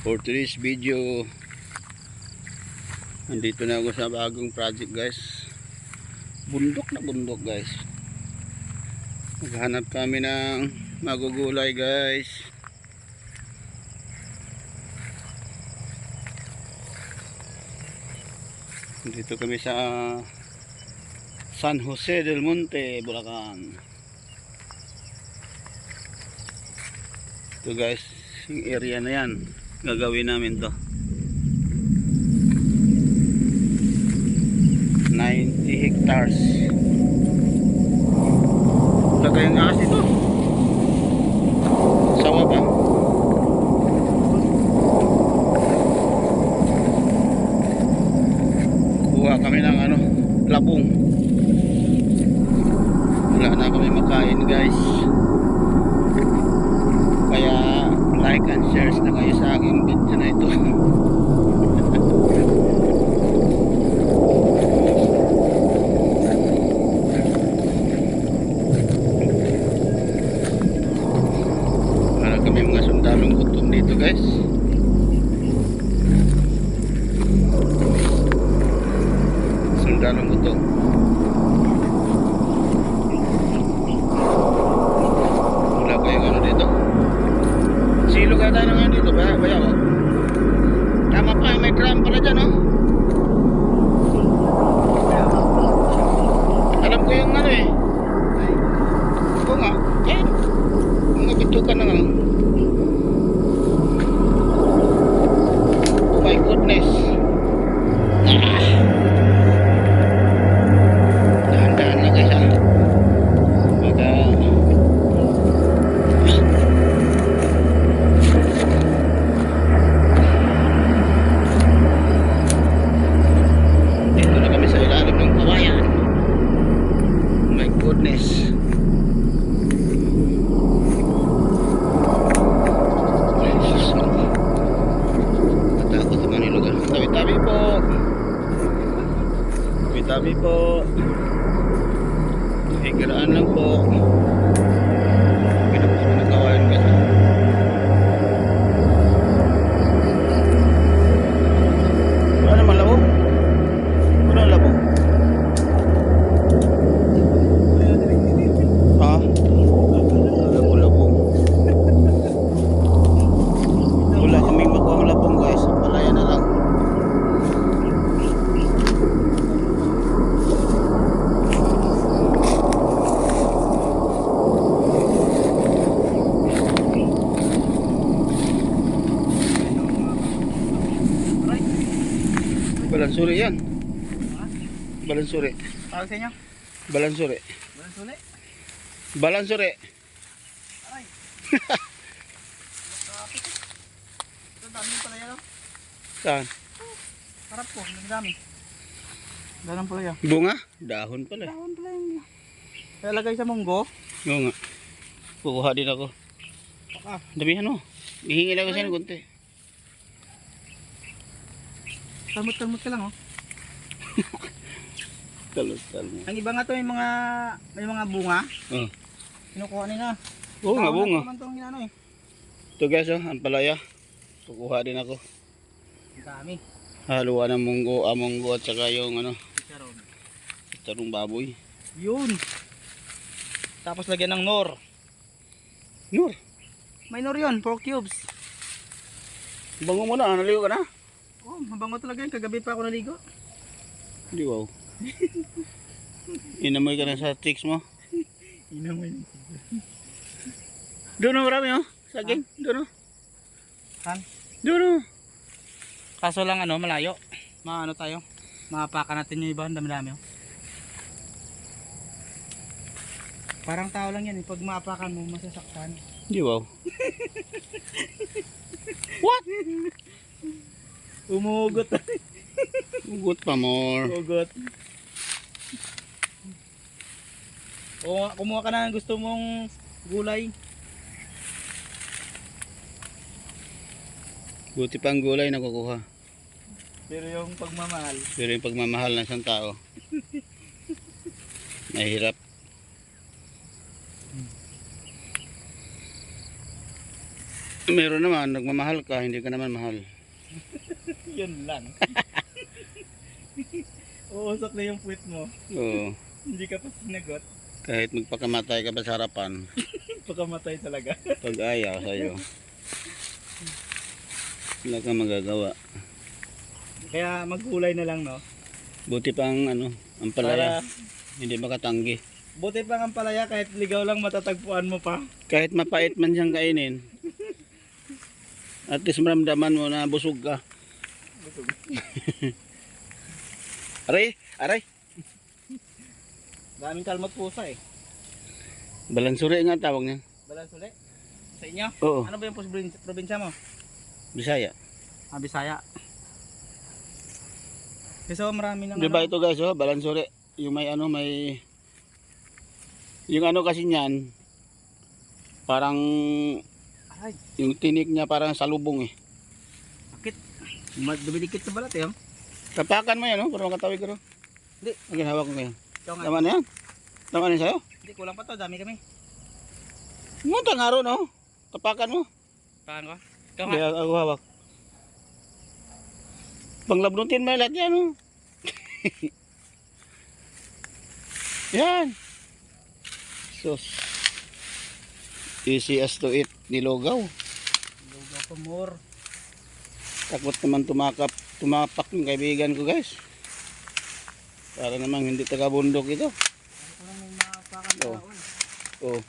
for today's video nandito na ako sa bagong project guys. Bundok na bundok guys. Maghanap kami ng magugulay guys. Dito kami sa San Jose del Monte, Bulacan. Ito guys yung area na yan gagawin namin to. 90 hectares. Lagay ang ahas ito sawa ba kuha kami ng ano labong wala na kami makain guys kaya like and share na kayo sa aking video na ito. Para kami mga sundalong gutom dito guys. Sundalong gutom wala kayong ano dito silo kaya tayo ng ano dito baya baya oh. tama pa may drum pala dyan oh alam ko yung ano eh oo nga eh mga bitukan na nga oh my goodness ah dahan-dahan na guys ah Baga Dito na kami sa ilalim ng kawayan. Oh my goodness. Ay, sus. Natakot naman yung lugar. Tabi-tabi po. Tabi-tabi po. Higiraan lang po. Balansuri yan. Balansuri. Tawag sa inyo? Balansuri. Walang suli? Balansuri. Aray! Ito dami pala yan oh. Saan? Harap ko, nagdami. Ganun pala yan. Bunga? Dahon pala. Dahon pala yun. Kaya lagay sa munggo. Oo nga. Kukuha din ako. Ah, Damihan mo. Hihingi lang kasi ng konti. Kalmot-kalmot ka lang oh. Kalustal mo. Ang iba nga to may mga may mga bunga. Oh. Kinukuha nila. Oo nga, bunga. na naman tong eh. Ito guys, oh, ang palaya. Kukuha din ako. Ang dami. Haluan ng munggo, amonggo at saka yung ano, Chicharon. tarong baboy. Yun. Tapos lagyan ng nor. Nur, May nor yun, 4 cubes. bango mo na, naligo ka na? Oh, mabango talaga yun. Kagabi pa ako naligo. Hindi wow. Inamoy ka na sa tricks mo. Inamoy. Doon na marami oh. Saging, doon oh. Saan? Doon oh. Kaso lang ano, malayo. Maano tayo? Mapakan natin yung iba, ang dami-dami oh. Parang tao lang yan, eh. pag maapakan mo, masasaktan. Hindi wow. What? Umugot. Ugot pa more. Umugot. O, kumuha ka na ng gusto mong gulay. Buti pa ang gulay na kukuha. Pero yung pagmamahal, Pero yung pagmamahal ng isang tao, mahirap. Meron naman, nagmamahal ka, hindi ka naman mahal. Yun lang. Uusok na yung puwit mo. Oo. Hindi ka pa sinagot. Kahit magpakamatay ka pa sa harapan, Pagkamatay talaga. pag ayaw sa'yo. Wala kang magagawa. Kaya magkulay na lang, no? Buti pang ano, ang palaya. Para, Hindi makatanggi. buti pa ang palaya kahit ligaw lang matatagpuan mo pa. Kahit mapait man siyang kainin. At least maramdaman mo na busog ka. Aray, aray. Daming kalmot pusa eh. Balansuri nga tawag niya. Balans ulit. Sa inyo? Oo, Ano ba yung probinsya mo? Bisaya. Ah, Bisaya. Kasi oh, marami nang Di ba ano, ito guys, oh, balansuri. Yung may ano, may... Yung ano kasi niyan, parang Ay, yung tinik niya parang salubong eh. Dumidikit sa balat eh. Oh. Tapakan mo yan, oh, para makatawid ka ro. Hindi. Okay, hawak ko kayo. Ikaw nga. Tama na yan? Tama na yan sa'yo? Hindi, kulang pa to. Dami kami. Ngunta nga ro, no? Tapakan mo. Paano ko? Ikaw Hindi, nga. ako hawak. Panglabnutin mo lahat yan, oh. yan. Sus. Easy as to eat, nilogaw. Lugaw pa more. Takot naman tumakap, tumapak yung kaibigan ko, guys. Para namang hindi taga bundok ito. Taon. Oh.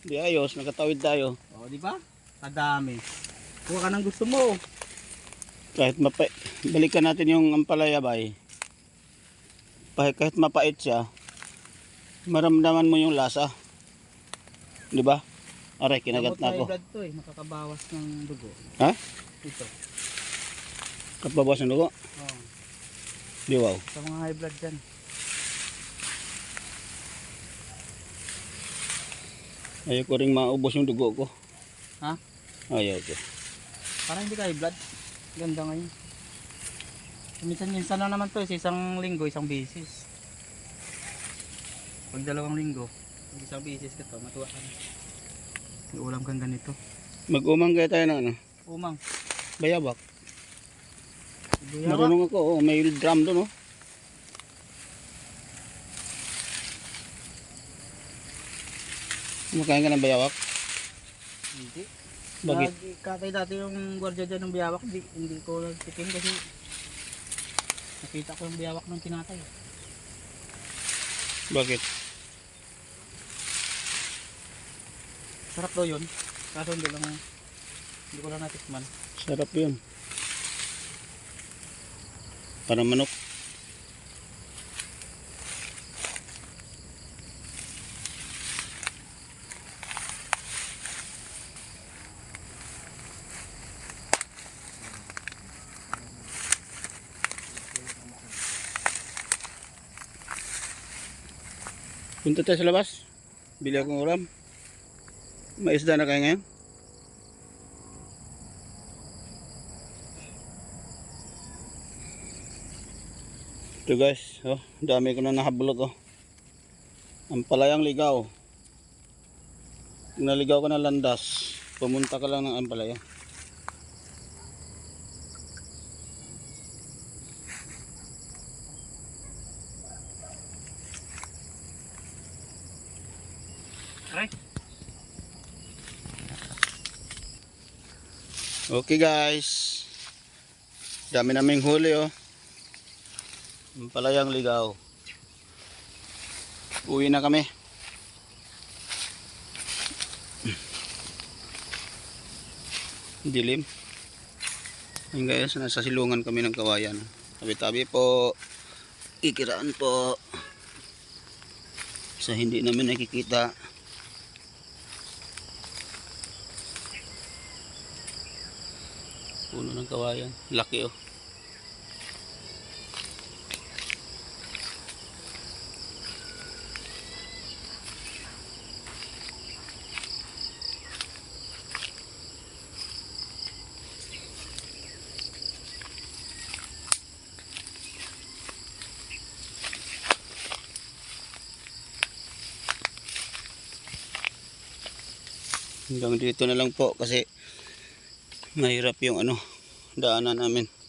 Di ayos, nakatawid tayo. Oo, di ba? Kadami. Kuha ka ng gusto mo. Kahit mapa balikan natin yung ampalaya bay. Kahit mapait siya, maramdaman mo yung lasa. Di ba? Aray, kinagat na ako. to eh. Makakabawas ng dugo. Ha? Ito. Kapabawas ng dugo? Oo. Di wow. Sa mga high blood dyan. Ayaw ko rin maubos yung dugo ko. Ha? Ayaw ko. Parang hindi ka high blood. Ganda ngayon. Minsan-minsan lang naman to eh. Sa isang linggo, isang bisis. Pag dalawang linggo, isang bisis ka to, matuwa ka na. May ulam kang ganito. Mag-umang kaya tayo ng ano? Umang. Bayabak. Buyawa. Marunong ako. Oh, may drum doon, oh. Kumakain ka ng bayawak? Hindi. Bakit? Katay dati yung gwardiya dyan ng biyawak, hindi, hindi ko nagtikim kasi nakita ko yung biyawak ng tinatay. Bakit? Sarap daw yun. Kaso hindi lang, hindi ko lang natikman. Sarap yun. Para manok. Punta tayo sa labas. Bili akong ulam. May isda na kayo ngayon? Ito guys, oh, dami ko na nahabulot oh. Ang palayang ligaw. Naligaw ka ng landas, pumunta ka lang ng ampalaya. Okay guys. Dami naming huli oh. Ang palayang ligaw. Uwi na kami. Dilim. Ayun guys, nasa silungan kami ng kawayan. Tabi-tabi po. Kikiraan po. Sa hindi namin nakikita. Puno ng kawayan. Laki oh. Hanggang dito na lang po kasi mahirap yung ano, daanan namin.